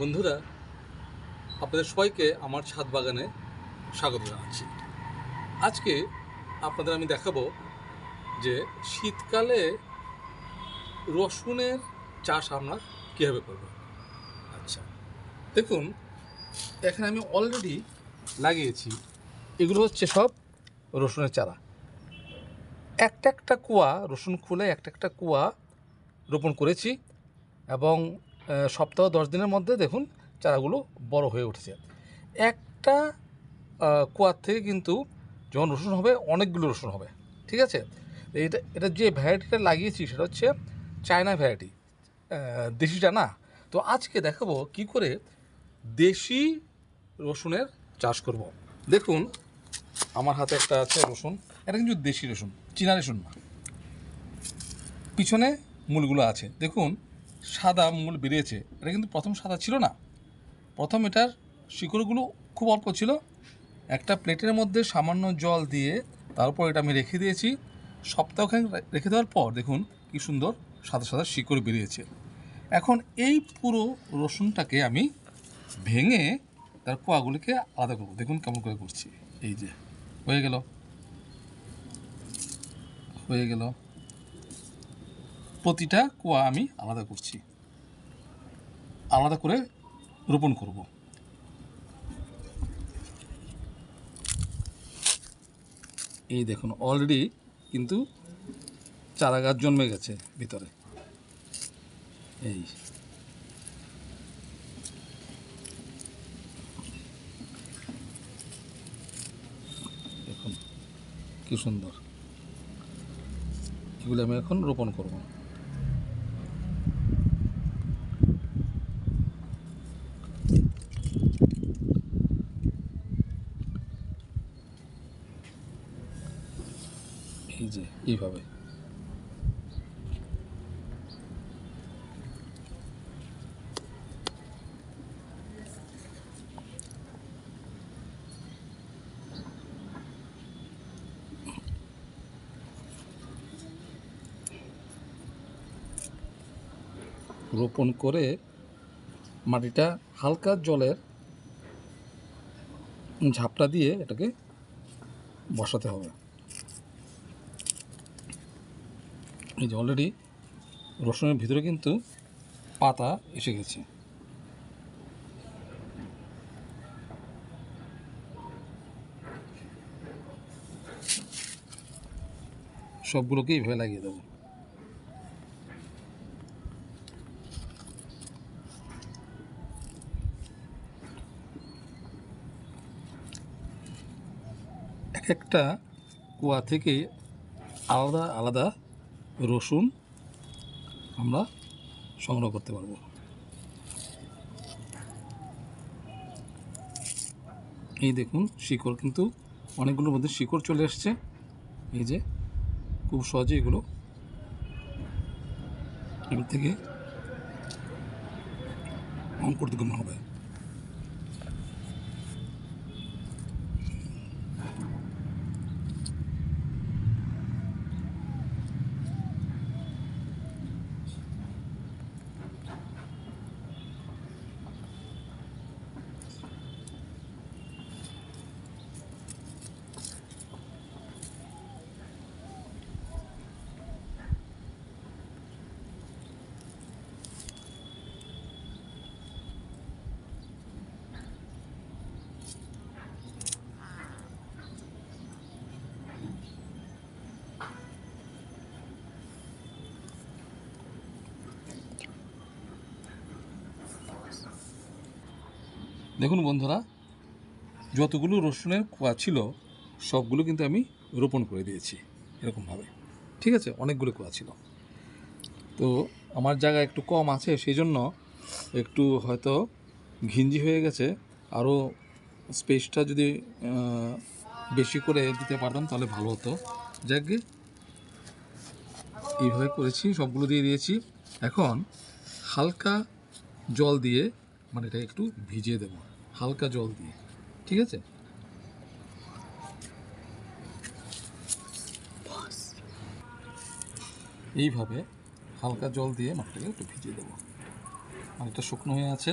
বন্ধুরা, আপনাদের সবাইকে আমার ছাদ বাগানে স্বাগত জানাচ্ছি। আজকে আপনাদের আমি দেখাবো যে শীতকালে রসুনের চাষ আমরা কীভাবে করব আচ্ছা দেখুন, এখানে আমি অলরেডি লাগিয়েছি। এগুলো হচ্ছে সব রসুনের চারা। একটা একটা কুয়া, রসুন খুলে একটা একটা কুয়া রোপণ করেছি এবং সপ্তাহ দশ দিনের মধ্যে দেখুন চারাগুলো বড় হয়ে উঠেছে। একটা কুয়ার থেকে কিন্তু যখন রসুন হবে, অনেকগুলো রসুন হবে। ঠিক আছে? এটা এটা যে ভ্যারাইটিটা লাগিয়েছি সেটা হচ্ছে চায়না ভ্যারাইটি। দেশিটা না? তো আজকে দেখাবো কি করে দেশি রসুনের চাষ করব। দেখুন, আমার হাতে একটা আছে রসুন। এটা কিন্তু দেশি রসুন, চীনা রসুন না। পিছনে মূলগুলো আছে। দেখুন সাদা মূল বেরিয়েছে। এটা কিন্তু প্রথম সাদা ছিল না। প্রথম এটার শিকড়গুলো খুব অল্প ছিল। একটা প্লেটের মধ্যে সামান্য জল দিয়ে তারপর এটা আমি রেখে দিয়েছি। সপ্তাহখানেক রেখে দেওয়ার পর দেখুন কি সুন্দর সাদা সাদা শিকড় বেরিয়েছে। এখন এই পুরো রসুনটাকে আমি ভেঙে তার কোয়াগুলিকে আলাদা করব। দেখুন কেমন করে করছি। এই যে, হয়ে গেল। হয়ে গেল। প্রতিটা কুয়া আমি আলাদা করছি। আলাদা করে রোপণ করব। এই দেখুন অলরেডি কিন্তু চারা গাছ জন্মে গেছে ভিতরে। এই। দেখুন, কি সুন্দর। এগুলো আমি এখন রোপণ করব। যে এইভাবে। রোপণ করে মাটিটা হালকা জলের ঝাপটা দিয়ে এটাকে বসাতে হবে। এই যে অলরেডি রসুনের ভিতরে কিন্তু পাতা এসে গেছে। সবগুলোকে এইভাবে লাগিয়ে দেবো। এক একটা কুয়া থেকে আলাদা আলাদা রসুন আমরা সংগ্রহ করতে পারব। এই দেখুন, শিকড় কিন্তু অনেকগুলোর মধ্যে শিকড় চলে এসছে এই যে, খুব সহজে এগুলো এগুলো থেকে অঙ্কুরোদ্গম হবে। দেখুন বন্ধুরা, যতগুলো রসুনের কোয়া ছিল, সবগুলো কিন্তু আমি রোপণ করে দিয়েছি, এরকমভাবে। ঠিক আছে? অনেকগুলো কোয়া ছিল। তো আমার জায়গা একটু কম আছে সেই জন্য একটু হয়তো ঘিঞ্জি হয়ে গেছে। আরও স্পেসটা যদি বেশি করে দিতে পারতাম, তাহলে ভালো হতো। যাকে এইভাবে করেছি, সবগুলো দিয়ে দিয়েছি। এখন হালকা জল দিয়ে মানে এটা একটু ভিজিয়ে দেবো, হালকা জল দিয়ে, ঠিক আছে? এইভাবে হালকা জল দিয়ে মাটিটাকে একটু ভিজিয়ে দেবো। মাটিটা শুকনো হয়ে আছে।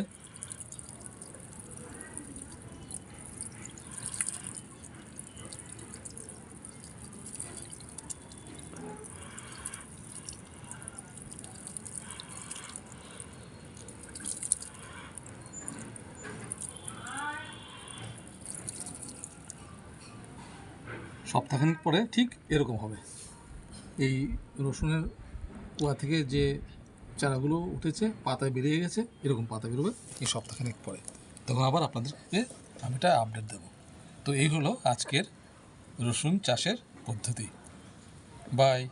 সপ্তাহখানিক পরে ঠিক এরকম হবে। এই রসুনের কুয়া থেকে যে চারাগুলো উঠেছে, পাতায় বেরিয়ে গেছে, এরকম পাতা বেরোবে এই সপ্তাহখানিক পরে। তখন আবার আপনাদেরকে আমি এটা আপডেট দেবো। তো এই হলো আজকের রসুন চাষের পদ্ধতি। বাই